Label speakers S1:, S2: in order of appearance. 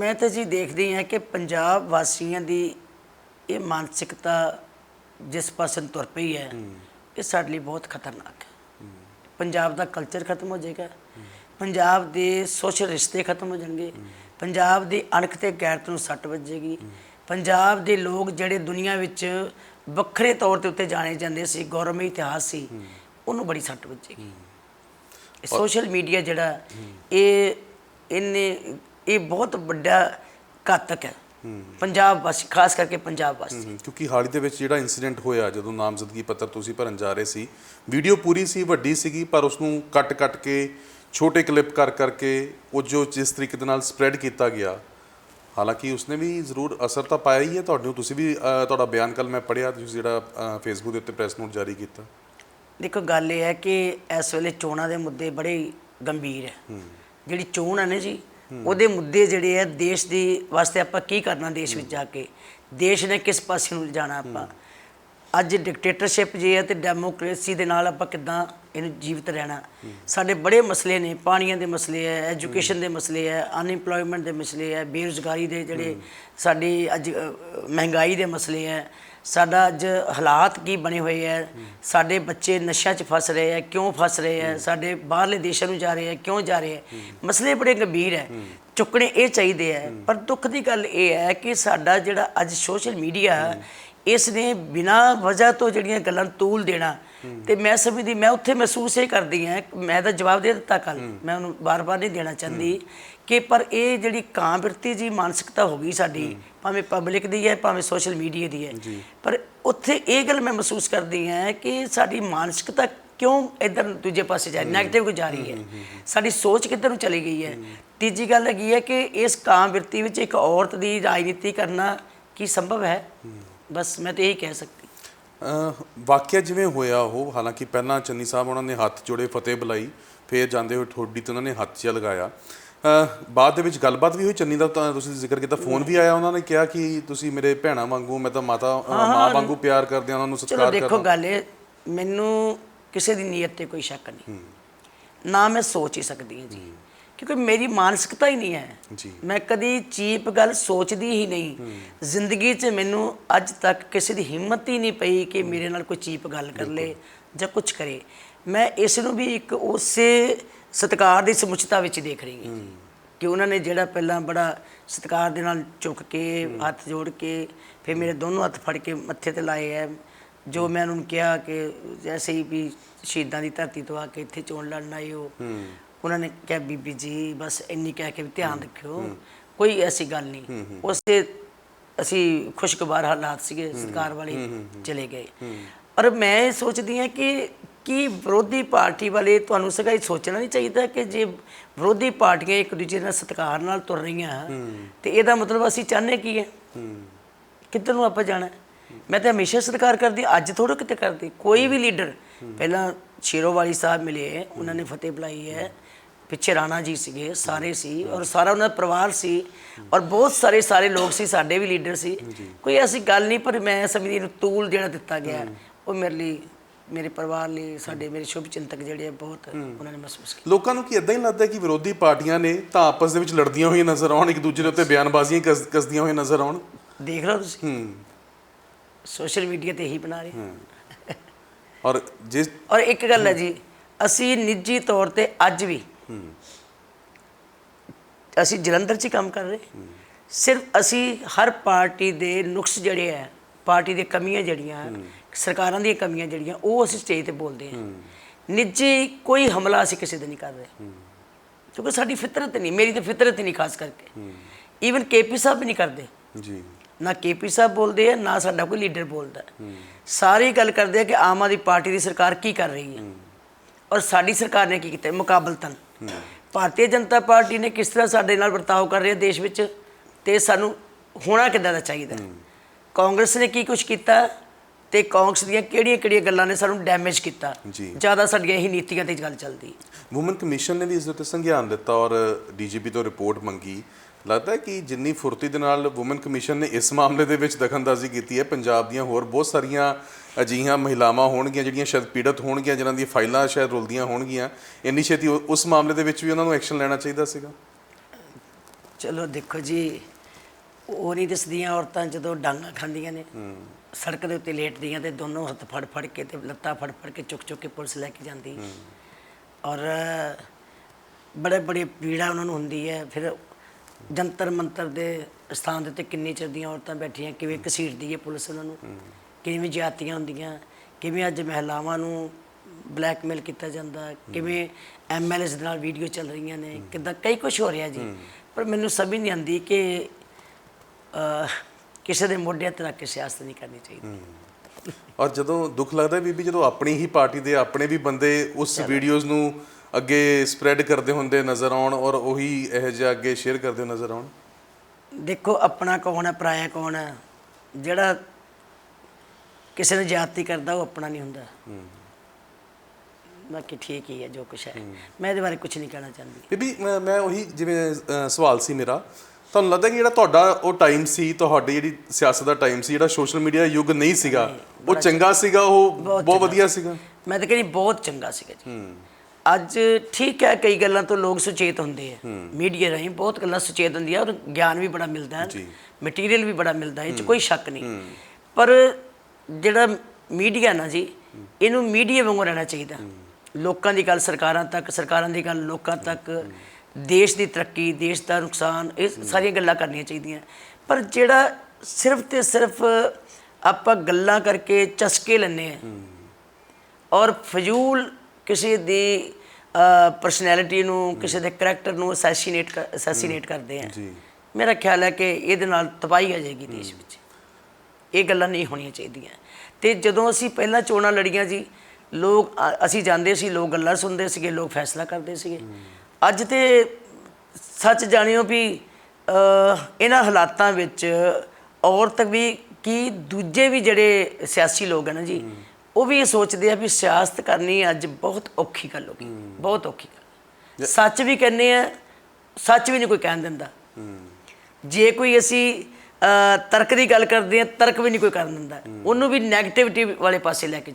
S1: ਮੈਂ ਤਾਂ ਜੀ ਦੇਖਦੀ ਹਾਂ ਕਿ ਪੰਜਾਬ ਵਾਸੀਆਂ ਦੀ ਇਹ ਮਾਨਸਿਕਤਾ ਜਿਸ ਪਾਸੇ ਤੁਰ ਪਈ ਹੈ ਇਹ ਸਾਡੇ ਲਈ ਬਹੁਤ ਖਤਰਨਾਕ ਹੈ। ਪੰਜਾਬ ਦਾ ਕਲਚਰ ਖਤਮ ਹੋ ਜਾਏਗਾ। ਪੰਜਾਬ ਦੇ ਸੋਸ਼ਲ ਰਿਸ਼ਤੇ ਖਤਮ ਹੋ ਜਾਣਗੇ। ਪੰਜਾਬ ਦੀ ਅਣਖ ਤੇ ਗੈਰਤ ਨੂੰ ਸੱਟ ਵੱਜੇਗੀ। ਪੰਜਾਬ ਦੇ ਲੋਕ ਜਿਹੜੇ ਦੁਨੀਆ ਵਿੱਚ ਵੱਖਰੇ ਤੌਰ ਤੇ ਉੱਤੇ ਜਾਣੇ ਜਾਂਦੇ ਸੀ ਗੌਰਵਮਈ ਇਤਿਹਾਸ ਸੀ ਉਹਨੂੰ ਬੜੀ ਸੱਟ ਵੱਜੇਗੀ। ਸੋਸ਼ਲ ਮੀਡੀਆ ਜਿਹੜਾ ਇਹ ਇਹਨੇ ਇਹ ਬਹੁਤ ਵੱਡਾ ਘਾਤਕ ਹੈ। ਪੰਜਾਬ ਵਾਸੀ ਖਾਸ ਕਰਕੇ ਪੰਜਾਬ ਵਾਸੀ।
S2: ਕਿਉਂਕਿ ਹਾਲ ਦੇ ਵਿੱਚ ਜਿਹੜਾ ਇਨਸੀਡੈਂਟ ਹੋਇਆ ਜਦੋਂ ਨਾਮਜ਼ਦਗੀ ਪੱਤਰ ਤੁਸੀਂ ਭਰਨ ਜਾ ਰਹੇ ਸੀ ਵੀਡੀਓ ਪੂਰੀ ਸੀ ਵੱਡੀ ਸੀਗੀ ਪਰ ਉਸ ਨੂੰ ਕੱਟ-ਕੱਟ ਕੇ ਛੋਟੇ ਕਲਿੱਪ ਕਰ ਕਰਕੇ ਉਹ ਜੋ ਜਿਸ ਤਰੀਕੇ ਦੇ ਨਾਲ ਸਪਰੈਡ ਕੀਤਾ ਗਿਆ ਹਾਲਾਂਕਿ ਉਸਨੇ ਵੀ ਜ਼ਰੂਰ ਅਸਰ ਤਾਂ ਪਾਇਆ ਹੀ ਹੈ ਤੁਹਾਨੂੰ ਤੁਸੀਂ ਵੀ ਤੁਹਾਡਾ ਬਿਆਨ ਕੱਲ ਮੈਂ ਪੜਿਆ ਤੁਸੀਂ ਜਿਹੜਾ ਫੇਸਬੁੱਕ ਦੇ ਉੱਤੇ ਪ੍ਰੈਸ ਨੋਟ ਜਾਰੀ ਕੀਤਾ।
S1: ਦੇਖੋ ਗੱਲ ਇਹ ਹੈ ਕਿ ਇਸ ਵੇਲੇ ਚੋਣਾਂ ਦੇ ਮੁੱਦੇ ਬੜੇ ਗੰਭੀਰ ਹੈ। ਜਿਹੜੀ ਚੋਣ ਹੈ ਨਾ ਜੀ ਉਹਦੇ ਮੁੱਦੇ ਜਿਹੜੇ ਹੈ ਦੇਸ਼ ਦੀ ਵਾਸਤੇ ਆਪਾਂ ਕੀ ਕਰਨਾ ਦੇਸ਼ ਵਿੱਚ ਜਾ ਕੇ? ਦੇਸ਼ ਨੇ ਕਿਸ ਪਾਸੇ ਨੂੰ ਜਾਣਾ ਆਪਾਂ? ਅੱਜ ਡਿਕਟੇਟਰਸ਼ਿਪ ਜੇ ਹੈ ਤੇ ਡੈਮੋਕ੍ਰੇਸੀ ਦੇ ਨਾਲ ਆਪਾਂ ਕਿੱਦਾਂ ਇਹਨੂੰ ਜੀਵਿਤ ਰਹਿਣਾ? ਸਾਡੇ ਬੜੇ ਮਸਲੇ ਨੇ ਪਾਣੀਆਂ ਦੇ ਮਸਲੇ ਹੈ ਐਜੂਕੇਸ਼ਨ ਦੇ ਮਸਲੇ ਹੈ ਅਨਇੰਪਲੋਇਮੈਂਟ ਦੇ ਮਸਲੇ ਹੈ ਬੇਰੁਜ਼ਗਾਰੀ ਦੇ ਜਿਹੜੇ ਸਾਡੀ ਅੱਜ ਮਹਿੰਗਾਈ ਦੇ ਮਸਲੇ ਹੈ ਸਾਡਾ ਅੱਜ ਹਾਲਾਤ ਕੀ ਬਣੇ ਹੋਏ ਹੈ ਸਾਡੇ ਬੱਚੇ ਨਸ਼ਿਆਂ 'ਚ ਫਸ ਰਹੇ ਹੈ ਕਿਉਂ ਫਸ ਰਹੇ ਹੈ ਸਾਡੇ ਬਾਹਰਲੇ ਦੇਸ਼ਾਂ ਨੂੰ ਜਾ ਰਹੇ ਹੈ ਕਿਉਂ ਜਾ ਰਹੇ ਹੈ ਮਸਲੇ ਬੜੇ ਗੰਭੀਰ ਹੈ ਚੁੱਕਣੇ ਇਹ ਚਾਹੀਦੇ ਹੈ ਪਰ ਦੁੱਖ ਦੀ ਗੱਲ ਇਹ ਹੈ ਕਿ ਸਾਡਾ ਜਿਹੜਾ ਅੱਜ ਸੋਸ਼ਲ ਮੀਡੀਆ ਇਸ ਨੇ ਬਿਨਾਂ ਵਜ੍ਹਾ ਤੋਂ ਜਿਹੜੀਆਂ ਗੱਲਾਂ ਤੂਲ ਦੇਣਾ ਤੇ ਮੈਂ ਸਮਝਦੀ ਮੈਂ ਉੱਥੇ ਮਹਿਸੂਸ ਇਹ ਕਰਦੀ ਹਾਂ ਮੈਂ ਤਾਂ ਜਵਾਬ ਦੇ ਦਿੱਤਾ ਕੱਲ ਮੈਂ ਉਹਨੂੰ ਬਾਰ-ਬਾਰ ਨਹੀਂ ਦੇਣਾ ਚਾਹੁੰਦੀ ਕਿ ਪਰ ਇਹ ਜਿਹੜੀ ਕਾਂ ਬਿਰਤੀ ਜੀ ਮਾਨਸਿਕਤਾ ਹੋ ਗਈ ਸਾਡੀ ਭਾਵੇਂ ਪਬਲਿਕ ਦੀ ਹੈ ਭਾਵੇਂ ਸੋਸ਼ਲ ਮੀਡੀਆ ਦੀ ਹੈ ਪਰ ਉੱਥੇ ਇਹ ਗੱਲ ਮੈਂ ਮਹਿਸੂਸ ਕਰਦੀ ਹਾਂ ਕਿ ਸਾਡੀ ਮਾਨਸਿਕਤਾ ਕਿਉਂ ਇਧਰ ਦੂਜੇ ਪਾਸੇ ਜਾ ਰਹੀ ਨੈਗੇਟਿਵ ਕੋ ਜਾ ਰਹੀ ਹੈ? ਸਾਡੀ ਸੋਚ ਕਿੱਧਰ ਨੂੰ ਚਲੀ ਗਈ ਹੈ? ਤੀਜੀ ਗੱਲ ਹੈਗੀ ਹੈ ਕਿ ਇਸ ਕਾਂ ਬਿਰਤੀ ਵਿੱਚ ਇੱਕ ਔਰਤ ਦੀ ਰਾਜਨੀਤੀ ਕਰਨਾ ਕੀ ਸੰਭਵ ਹੈ। ਬਸ ਮੈਂ ਤਾਂ ਇਹੀ ਕਹਿ ਸਕਦੀ।
S2: ਵਾਕਿਆ ਜਿਵੇਂ ਹੋਇਆ ਉਹ ਹਾਲਾਂਕਿ ਪਹਿਲਾਂ ਚੰਨੀ ਸਾਹਿਬ ਉਹਨਾਂ ਨੇ ਹੱਥ ਜੋੜੇ ਫਤਿਹ ਬੁਲਾਈ ਫਿਰ ਜਾਂਦੇ ਹੋਏ ਠੋਡੀ ਤੇ ਉਹਨਾਂ ਨੇ ਹੱਥ ਜਿਹਾ ਲਗਾਇਆ। ਅਹ ਬਾਅਦ ਦੇ ਵਿੱਚ ਗੱਲਬਾਤ ਵੀ ਹੋਈ ਚੰਨੀ ਦਾ ਤਾਂ ਤੁਸੀਂ ਜ਼ਿਕਰ ਕੀਤਾ ਫੋਨ ਵੀ ਆਇਆ ਉਹਨਾਂ ਨੇ ਕਿਹਾ ਕਿ ਤੁਸੀਂ ਮੇਰੇ ਭੈਣਾਂ ਵਾਂਗੂ ਮੈਂ ਤਾਂ ਮਾਤਾ ਮਾਂ ਵਾਂਗੂ ਪਿਆਰ ਕਰਦੇ ਆ ਉਹਨਾਂ ਨੂੰ
S1: ਚਲੋ
S2: ਸਤਿਕਾਰ
S1: ਦੇਖੋ
S2: ਕਰਦਾ।
S1: ਗੱਲ ਇਹ ਮੈਨੂੰ ਕਿਸੇ ਦੀ ਨੀਅਤ ਤੇ ਕੋਈ ਸ਼ੱਕ ਨਹੀਂ। ਨਾ ਮੈਂ ਸੋਚ ਹੀ ਸਕਦੀ ਹਾਂ ਜੀ। ਕਿਉਂਕਿ ਮੇਰੀ ਮਾਨਸਿਕਤਾ ਹੀ ਨਹੀਂ ਹੈ।
S2: ਜੀ।
S1: ਮੈਂ ਕਦੀ ਚੀਪ ਗੱਲ ਸੋਚਦੀ ਹੀ ਨਹੀਂ। ਜ਼ਿੰਦਗੀ 'ਚ ਮੈਨੂੰ ਅੱਜ ਤੱਕ ਕਿਸੇ ਦੀ ਹਿੰਮਤ ਹੀ ਨਹੀਂ ਪਈ ਕਿ ਮੇਰੇ ਨਾਲ ਕੋਈ ਚੀਪ ਗੱਲ ਕਰ ਲੇ ਜਾਂ ਕੁਝ ਕਰੇ। ਮੈਂ ਇਸ ਨੂੰ ਵੀ ਇੱਕ ਉਸੇ ਸਤਿਕਾਰ ਦੀ ਸਮੁੱਚਤਾ ਵਿੱਚ ਦੇਖ ਰਹੀ ਹਾਂ। ਕਿ ਉਹਨਾਂ ਨੇ ਜਿਹੜਾ ਪਹਿਲਾਂ ਬੜਾ ਸਤਿਕਾਰ ਦੇ ਨਾਲ ਝੁਕ ਕੇ ਹੱਥ ਜੋੜ ਕੇ ਫਿਰ ਮੇਰੇ ਦੋਨੋਂ ਹੱਥ ਫੜ ਕੇ ਮੱਥੇ ਤੇ ਲਾਏ ਐ। ਜੋ ਮੈਂ ਉਹਨਾਂ ਨੂੰ ਕਿਹਾ ਕਿ ਜੈਸੇ ਹੀ ਵੀ ਸ਼ਹੀਦਾਂ ਦੀ ਧਰਤੀ ਤੋਂ ਆ ਕੇ ਇੱਥੇ ਚੋਣ ਲੜਨ ਆਏ ਹੋ। ਉਹਨਾਂ ਨੇ ਕਿਹਾ ਬੀਬੀ ਜੀ ਬਸ ਇੰਨੀ ਕਹਿ ਕੇ ਵੀ ਧਿਆਨ ਰੱਖਿਓ। ਕੋਈ ਐਸੀ ਗੱਲ ਨਹੀਂ। ਉਸੇ ਅਸੀਂ ਖੁਸ਼ਗਵਾਰ ਹਾਲਾਤ ਸੀਗੇ ਸਰਕਾਰ ਵਾਲੇ ਚਲੇ ਗਏ। ਪਰ ਮੈਂ ਇਹ ਸੋਚਦੀ ਹਾਂ ਕਿ ਕੀ ਵਿਰੋਧੀ ਪਾਰਟੀ ਵਾਲੇ ਤੁਹਾਨੂੰ ਸਗਾ ਇਹ ਸੋਚਣਾ ਨਹੀਂ ਚਾਹੀਦਾ ਕਿ ਜੇ ਵਿਰੋਧੀ ਪਾਰਟੀਆਂ ਇੱਕ ਦੂਜੇ ਨਾਲ ਸਤਿਕਾਰ ਨਾਲ ਤੁਰ ਰਹੀਆਂ ਤੇ ਇਹਦਾ ਮਤਲਬ ਅਸੀਂ ਚਾਹੁੰਦੇ ਕੀ ਹੈ? ਕਿੱਧਰ ਨੂੰ ਆਪਾਂ ਜਾਣਾ? ਮੈਂ ਤਾਂ ਹਮੇਸ਼ਾ ਸਤਿਕਾਰ ਕਰਦੀ ਅੱਜ ਥੋੜਾ ਕਿਤੇ ਕਰਦੀ। ਕੋਈ ਵੀ ਲੀਡਰ ਪਹਿਲਾਂ ਸ਼ੇਰੋਵਾਲੀ ਸਾਹਿਬ ਮਿਲੇ ਉਹਨਾਂ ਨੇ ਫਤਿਹ ਬੁਲਾਈ ਹੈ। ਪਿੱਛੇ ਰਾਣਾ ਜੀ ਸੀਗੇ ਸਾਰੇ ਸੀ ਔਰ ਸਾਰਾ ਉਹਨਾਂ ਦਾ ਪਰਿਵਾਰ ਸੀ ਔਰ ਬਹੁਤ ਸਾਰੇ ਸਾਰੇ ਲੋਕ ਸੀ ਸਾਡੇ ਵੀ ਲੀਡਰ ਸੀ। ਕੋਈ ਐਸੀ ਗੱਲ ਨਹੀਂ ਪਰ ਮੈਂ ਸਮਝਦੀ ਇਹਨੂੰ ਤੂਲ ਜਿਹੜਾ ਦਿੱਤਾ ਗਿਆ ਉਹ ਮੇਰੇ ਲਈ ਮੇਰੇ ਪਰਿਵਾਰ ਲਈ ਸਾਡੇ ਮੇਰੇ ਸ਼ੁਭ ਚਿੰਤਕ ਜਿਹੜੇ ਆ ਬਹੁਤ ਉਹਨਾਂ ਨੇ ਮਹਿਸੂਸ ਕੀਤਾ।
S2: ਲੋਕਾਂ ਨੂੰ ਕੀ ਇਦਾਂ ਹੀ ਲੱਗਦਾ ਕਿ ਵਿਰੋਧੀ ਪਾਰਟੀਆਂ ਨੇ ਤਾਂ ਆਪਸ ਦੇ ਵਿੱਚ ਲੜਦੀਆਂ ਹੋਈਆਂ ਨਜ਼ਰ ਆਉਣ ਇੱਕ ਦੂਜੇ ਦੇ ਉੱਤੇ ਬਿਆਨਬਾਜ਼ੀਆਂ ਕਸ- ਕਸਦੀਆਂ ਹੋਈਆਂ ਨਜ਼ਰ ਆਉਣ?
S1: ਦੇਖ ਲਓ ਤੁਸੀਂ।
S2: ਹੂੰ।
S1: ਸੋਸ਼ਲ ਮੀਡੀਆ ਤੇ ਇਹੀ ਬਣਾ ਰਹੇ।
S2: ਔਰ ਜਿਸ
S1: ਔਰ ਇੱਕ ਗੱਲ ਹੈ ਜੀ ਅਸੀਂ ਨਿੱਜੀ ਤੌਰ ਤੇ ਅੱਜ ਵੀ ਅਸੀਂ ਜਲੰਧਰ 'ਚ ਕੰਮ ਕਰ ਰਹੇ। ਸਿਰਫ ਅਸੀਂ ਹਰ ਪਾਰਟੀ ਦੇ ਨੁਕਸ ਜਿਹੜੇ ਆ ਪਾਰਟੀ ਦੀਆਂ ਕਮੀਆਂ ਜਿਹੜੀਆਂ ਸਰਕਾਰਾਂ ਦੀਆਂ ਕਮੀਆਂ ਜਿਹੜੀਆਂ ਉਹ ਅਸੀਂ ਸਟੇਜ ਤੇ ਬੋਲਦੇ ਹਾਂ। ਨਿੱਜੀ ਕੋਈ ਹਮਲਾ ਅਸੀਂ ਕਿਸੇ ਦੇ ਨਹੀਂ ਕਰ ਰਹੇ। ਕਿਉਂਕਿ ਸਾਡੀ ਫਿਤਰਤ ਨਹੀਂ ਮੇਰੀ ਤਾਂ ਫਿਤਰਤ ਹੀ ਨਹੀਂ ਖਾਸ ਕਰਕੇ। ਈਵਨ ਕੇਪੀ ਸਾਹਿਬ ਵੀ ਨਹੀਂ ਕਰਦੇ।
S2: ਜੀ।
S1: ਨਾ ਕੇਪੀ ਸਾਹਿਬ ਬੋਲਦੇ ਆ ਨਾ ਸਾਡਾ ਕੋਈ ਲੀਡਰ ਬੋਲਦਾ। ਸਾਰੇ ਗੱਲ ਕਰਦੇ ਆ ਕਿ ਆਮ ਆਦਮੀ ਪਾਰਟੀ ਦੀ ਸਰਕਾਰ ਕੀ ਕਰ ਰਹੀ ਹੈ। ਔਰ ਸਾਡੀ ਸਰਕਾਰ ਨੇ ਕੀ ਕੀਤਾ? ਮੁਕਾਬਲਤਨ। ਭਾਰਤੀ ਜਨਤਾ ਪਾਰਟੀ ਨੇ ਕਿਸ ਤਰ੍ਹਾਂ ਸਾਡੇ ਨਾਲ ਵਰਤਾਓ ਕਰ ਰਹੀ ਹੈ ਦੇਸ਼ ਵਿੱਚ ਤੇ ਸਾਨੂੰ ਹੋਣਾ ਕਿੱਦਾਂ ਦਾ ਚਾਹੀਦਾ ਹੈ? ਕਾਂਗਰਸ ਨੇ ਕੀ ਕੁਝ ਕੀਤਾ ਤੇ ਕਾਂਗਰਸ ਦੀਆਂ ਕਿਹੜੀਆਂ ਕਿਹੜੀਆਂ ਗੱਲਾਂ ਨੇ ਸਾਨੂੰ ਡੈਮੇਜ ਕੀਤਾ। ਜ਼ਿਆਦਾ ਸਾਡੀਆਂ ਇਹੀ ਨੀਤੀਆਂ ਤੇ ਗੱਲ ਚੱਲਦੀ
S2: ਵੂਮਨ ਕਮਿਸ਼ਨ ਨੇ ਵੀ ਇਸ ਦੇ ਉੱਤੇ ਸੰਗਿਆਨ ਦਿੱਤਾ ਔਰ ਡੀਜੀਪੀ ਤੋਂ ਰਿਪੋਰਟ ਮੰਗੀ ਲੱਗਦਾ ਹੈ ਕਿ ਜਿੰਨੀ ਫੁਰਤੀ ਦੇ ਨਾਲ ਵੂਮਨ ਕਮਿਸ਼ਨ ਨੇ ਇਸ ਮਾਮਲੇ ਦੇ ਵਿੱਚ ਦਖਲਅੰਦਾਜ਼ੀ ਕੀਤੀ ਹੈ ਪੰਜਾਬ ਦੀਆਂ ਹੋਰ ਬਹੁਤ ਸਾਰੀਆਂ ਅਜਿਹੀਆਂ ਮਹਿਲਾਵਾਂ ਹੋਣਗੀਆਂ ਜਿਹੜੀਆਂ ਸ਼ਾਇਦ ਪੀੜਤ ਹੋਣਗੀਆਂ ਜਿਨ੍ਹਾਂ ਦੀਆਂ ਫਾਈਲਾਂ ਸ਼ਾਇਦ ਰੁਲਦੀਆਂ ਹੋਣਗੀਆਂ। ਇੰਨੀ ਛੇਤੀ ਉਹ- ਉਸ ਮਾਮਲੇ ਦੇ ਵਿੱਚ ਵੀ ਉਹਨਾਂ ਨੂੰ ਐਕਸ਼ਨ ਲੈਣਾ ਚਾਹੀਦਾ ਸੀਗਾ?
S1: ਚਲੋ ਦੇਖੋ ਜੀ ਉਹ ਨਹੀਂ ਦਿਸਦੀਆਂ ਔਰਤਾਂ ਜਦੋਂ ਡਾਂਗਾ ਖਾਂਦੀਆਂ ਨੇ। ਸੜਕ ਦੇ ਉੱਤੇ ਲੇਟਦੀਆਂ ਤੇ ਦੋਨੋਂ ਹੱਥ ਫੜ ਫੜ ਕੇ ਤੇ ਲੱਤਾਂ ਫੜ ਫੜ ਕੇ ਚੁੱਕ ਚੁੱਕ ਕੇ ਪੁਲਿਸ ਲੈ ਕੇ ਜਾਂਦੀ। ਔਰ ਬੜੇ ਬੜੀ ਪੀੜਾ ਉਹਨਾਂ ਨੂੰ ਹੁੰਦੀ ਹੈ ਫਿਰ ਜੰਤਰ ਮੰਤਰ ਦੇ ਸਥਾਨ ਦੇ ਉੱਤੇ ਕਿੰਨੀ ਚਿਰ ਦੀਆਂ ਔਰਤਾਂ ਬੈਠੀਆਂ ਕਿਵੇਂ ਘਸੀਟਦੀ ਹੈ ਪੁਲਿਸ ਉਹਨਾਂ ਨੂੰ ਕਿਵੇਂ ਜਾਤੀਆਂ ਹੁੰਦੀਆਂ ਕਿਵੇਂ ਅੱਜ ਮਹਿਲਾਵਾਂ ਨੂੰ ਬਲੈਕਮੇਲ ਕੀਤਾ ਜਾਂਦਾ ਕਿਵੇਂ ਐਮਐਲਐਸ ਦੇ ਨਾਲ ਵੀਡੀਓ ਚੱਲ ਰਹੀਆਂ ਨੇ ਕਿੱਦਾਂ ਕਈ ਕੁਝ ਹੋ ਰਿਹਾ ਜੀ। ਪਰ ਮੈਨੂੰ ਸਮਝ ਨਹੀਂ ਆਉਂਦੀ ਕਿ ਕਿਸੇ ਦੇ ਮੋਢਿਆਂ ਤੇ ਰੱਖ ਕੇ ਸਿਆਸਤ ਨਹੀਂ ਕਰਨੀ ਚਾਹੀਦੀ।
S2: ਔਰ ਜਦੋਂ ਦੁੱਖ ਲੱਗਦਾ ਬੀਬੀ ਜਦੋਂ ਆਪਣੀ ਹੀ ਪਾਰਟੀ ਦੇ ਆਪਣੇ ਵੀ ਬੰਦੇ ਉਸ ਵੀਡੀਓਜ਼ ਨੂੰ ਅੱਗੇ ਸਪਰੈਡ ਕਰਦੇ ਹੁੰਦੇ ਨਜ਼ਰ ਆਉਣ ਔਰ ਉਹੀ ਇਹ ਜਿਹਾ ਅੱਗੇ ਸ਼ੇਅਰ ਕਰਦੇ ਨਜ਼ਰ ਆਉਣ?
S1: ਦੇਖੋ ਆਪਣਾ ਕੌਣ ਹੈ ਪਰਾਇਆ ਕੌਣ ਹੈ? ਜਿਹੜਾ ਕਿਸੇ ਨੂੰ ਜਾਤੀ ਕਰਦਾ ਉਹ ਆਪਣਾ ਨਹੀਂ ਹੁੰਦਾ। ਬਾਕੀ ਠੀਕ ਹੀ ਹੈ ਜੋ ਕੁਛ ਹੈ। ਮੈਂ ਇਹਦੇ ਬਾਰੇ ਕੁਝ ਨਹੀਂ ਕਹਿਣਾ ਚਾਹੁੰਦੀ।
S2: ਬੀਬੀ ਮੈਂ- ਮੈਂ ਉਹੀ ਜਿਵੇਂ ਅ, ਸਵਾਲ ਸੀ ਮੇਰਾ। ਤੁਹਾਨੂੰ ਲੱਗਦਾ ਕਿ ਜਿਹੜਾ ਤੁਹਾਡਾ ਉਹ ਟਾਈਮ ਸੀ ਤੁਹਾਡੀ ਜਿਹੜੀ ਸਿਆਸਤ ਦਾ ਟਾਈਮ ਸੀ ਜਿਹੜਾ ਸੋਸ਼ਲ ਮੀਡੀਆ ਯੁੱਗ ਨਹੀਂ ਸੀਗਾ ਉਹ ਚੰਗਾ ਸੀਗਾ ਉਹ ਬਹੁਤ ਵਧੀਆ ਸੀਗਾ?
S1: ਮੈਂ ਤਾਂ ਕਹਿੰਦੀ ਬਹੁਤ ਚੰਗਾ ਸੀਗਾ ਜੀ। ਅੱਜ ਠੀਕ ਹੈ ਕਈ ਗੱਲਾਂ ਤੋਂ ਲੋਕ ਸੁਚੇਤ ਹੁੰਦੇ ਆ। ਮੀਡੀਆ ਰਾਹੀਂ ਬਹੁਤ ਗੱਲਾਂ ਸੁਚੇਤ ਹੁੰਦੀਆਂ ਔਰ ਗਿਆਨ ਵੀ ਬੜਾ ਮਿਲਦਾ ਹੈ। ਮਟੀਰੀਅਲ ਵੀ ਬੜਾ ਮਿਲਦਾ ਹੈ ਇਹ 'ਚ ਕੋਈ ਸ਼ੱਕ ਨਹੀਂ। ਪਰ ਜਿਹੜਾ ਮੀਡੀਆ ਨਾ ਜੀ ਇਹਨੂੰ ਮੀਡੀਆ ਵਾਂਗੂ ਰਹਿਣਾ ਚਾਹੀਦਾ। ਲੋਕਾਂ ਦੀ ਗੱਲ ਸਰਕਾਰਾਂ ਤੱਕ ਸਰਕਾਰਾਂ ਦੀ ਗੱਲ ਲੋਕਾਂ ਤੱਕ ਦੇਸ਼ ਦੀ ਤਰੱਕੀ ਦੇਸ਼ ਦਾ ਨੁਕਸਾਨ ਇਹ ਸਾਰੀਆਂ ਗੱਲਾਂ ਕਰਨੀਆਂ ਚਾਹੀਦੀਆਂ। ਪਰ ਜਿਹੜਾ ਸਿਰਫ ਤੇ ਸਿਰਫ ਆਪਾਂ ਗੱਲਾਂ ਕਰਕੇ ਚਸਕੇ ਲੈਂਦੇ ਆ ਔਰ ਫਜ਼ੂਲ ਕਿਸੇ ਦੀ ਪਰਸਨੈਲਿਟੀ ਨੂੰ ਕਿਸੇ ਦੇ ਕਰੈਕਟਰ ਨੂੰ ਅਸੈਸੀਨੇਟ ਅਸੈਸੀਨੇਟ ਕਰਦੇ ਆ।
S2: ਜੀ।
S1: ਮੇਰਾ ਖਿਆਲ ਹੈ ਕਿ ਇਹਦੇ ਨਾਲ ਤਬਾਹੀ ਆ ਜਾਏਗੀ ਦੇਸ਼ ਵਿੱਚ। ਇਹ ਗੱਲਾਂ ਨਹੀਂ ਹੋਣੀਆਂ ਚਾਹੀਦੀਆਂ। ਤੇ ਜਦੋਂ ਅਸੀਂ ਪਹਿਲਾਂ ਚੋਣਾਂ ਲੜੀਆਂ ਜੀ ਲੋਕ ਅਸੀਂ ਜਾਂਦੇ ਸੀ ਲੋਕ ਗੱਲਾਂ ਸੁਣਦੇ ਸੀਗੇ ਲੋਕ ਫੈਸਲਾ ਕਰਦੇ ਸੀਗੇ। ਅੱਜ ਤੇ ਸੱਚ ਜਾਣਿਓ ਵੀ ਇਹਨਾਂ ਹਾਲਾਤਾਂ ਵਿੱਚ ਔਰਤ ਵੀ ਕੀ ਦੂਜੇ ਵੀ ਜਿਹੜੇ ਸਿਆਸੀ ਲੋਕ ਹਨ ਜੀ ਉਹ ਵੀ ਇਹ ਸੋਚਦੇ ਆ ਵੀ ਸਿਆਸਤ ਕਰਨੀ ਅੱਜ ਬਹੁਤ ਔਖੀ ਗੱਲ ਹੋ ਗਈ। ਬਹੁਤ ਔਖੀ ਗੱਲ। ਸੱਚ ਵੀ ਕਹਿੰਦੇ ਆ ਸੱਚ ਵੀ ਨਹੀਂ ਕੋਈ ਕਹਿਣ ਦਿੰਦਾ। ਜੇ ਕੋਈ ਅਸੀਂ ਤਰਕ ਦੀ ਗੱਲ ਕਰਦੇ ਆ ਤਰਕ ਵੀ ਨਹੀਂ ਕੋਈ ਕਰਨ ਦਿੰਦਾ। ਉਹਨੂੰ ਵੀ 네ਗੇਟਿਵਿਟੀ ਵਾਲੇ ਪਾਸੇ ਲੈ ਕੇ